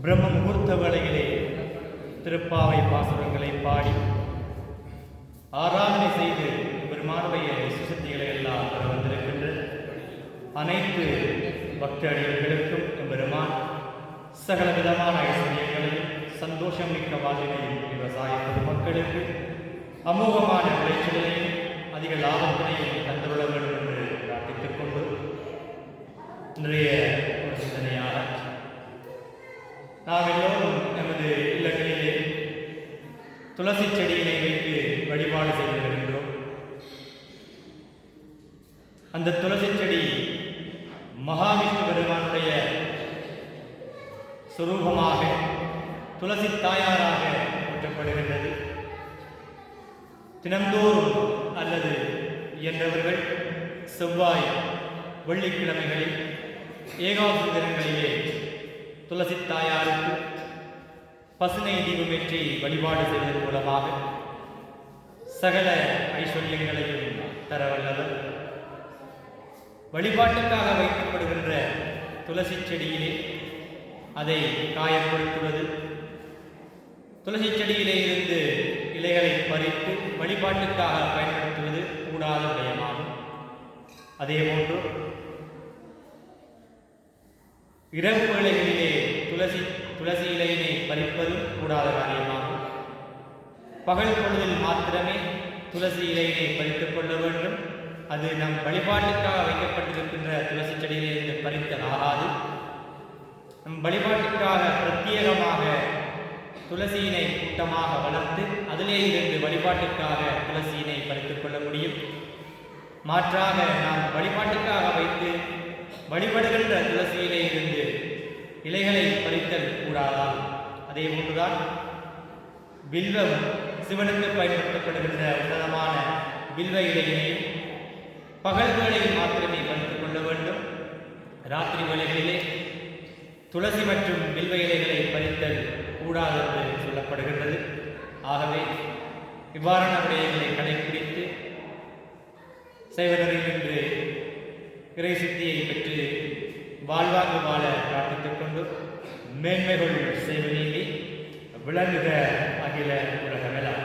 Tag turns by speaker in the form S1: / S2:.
S1: பிரம்ம முகூர்த்த வேளையிலே திருப்பாவை பாசுரங்களை பாடி ஆராதனை செய்து பெருமானுடைய சுசக்திகளை எல்லாம் பெற வந்திருக்கின்ற அனைத்து பக்தர்களுக்கும் பெருமான் சகல விதமான ஐஸ்வர்யங்களையும் சந்தோஷம் மிக்க வாழ்வினையும் விவசாய பொதுமக்களுக்கு அமோகமான விளைச்சலையும் அதிக லாபத்தினையும் தந்துள்ள வேண்டும் என்று பிரார்த்தித்துக் கொண்டு இன்றைய துளசி செடியினை வைத்து வழிபாடு செய்து வருகின்றோம். அந்த துளசி செடி மகாவிஷ்ணு பெருமானுடைய சுரூபமாக துளசி தாயாராக போற்றப்படுகின்றது. தினந்தோறும் அல்லது இயன்றவர்கள் செவ்வாய் வெள்ளிக்கிழமைகளில் ஏகாதசி தினங்களிலே துளசி தாயாருக்கு பசுனை தீபமேற்றி வழிபாடு செய்வதன் மூலமாக சகல ஐஸ்வர்யங்களையும் தர வல்லவர். வழிபாட்டுக்காக வைக்கப்படுகின்ற துளசி செடியிலே அதை காயப்படுத்துவது துளசி செடியிலே இருந்து இலைகளை பறித்து வழிபாட்டுக்காக பயன்படுத்துவது கூடாத விடயமாகும். அதேபோன்று இரவு வேளைகளிலே துளசி துளசி இலையினை பறிப்பதும் கூடாத காரியமாகும். பகல் பொழுதில் மாத்திரமே துளசி இலையினை பறித்துக் கொள்ள வேண்டும். அது நம் வழிபாட்டுக்காக வைக்கப்பட்டிருக்கின்ற துளசி செடியிலிருந்து பறித்தல் ஆகாது நம் வழிபாட்டுக்காக பிரத்யேகமாக துளசியினை கூட்டமாக வளர்த்து அதிலே இருந்து வழிபாட்டுக்காக துளசியினை பறித்துக் கொள்ள முடியும். மாற்றாக நாம் வழிபாட்டுக்காக வைத்து வழிபடுகின்ற துளசியிலே இருந்து இலைகளை பறித்தல் கூடாதா அதே போன்றுதான் வில்வம் சிவனுக்கு பயன்படுத்தப்படுகின்ற உன்னதமான வில்வ இலையினையும் பகல் வேளையில் மாத்திரமே பறித்துக் கொள்ள வேண்டும். ராத்திரி வேளைகளிலே துளசி மற்றும் வில்வ இலைகளை பறித்தல் கூடாது என்று சொல்லப்படுகின்றது. ஆகவே இவ்வாறான விடயங்களை கடைபிடித்து செய்வதற்கு என்று இறை சித்தியை பெற்று வாழ்வாங்க வாழ பிரார்த்தித்துக் கொண்டு மேன்மைகள் செய்வதே விளங்குக அகில உலகமெல்லாம்.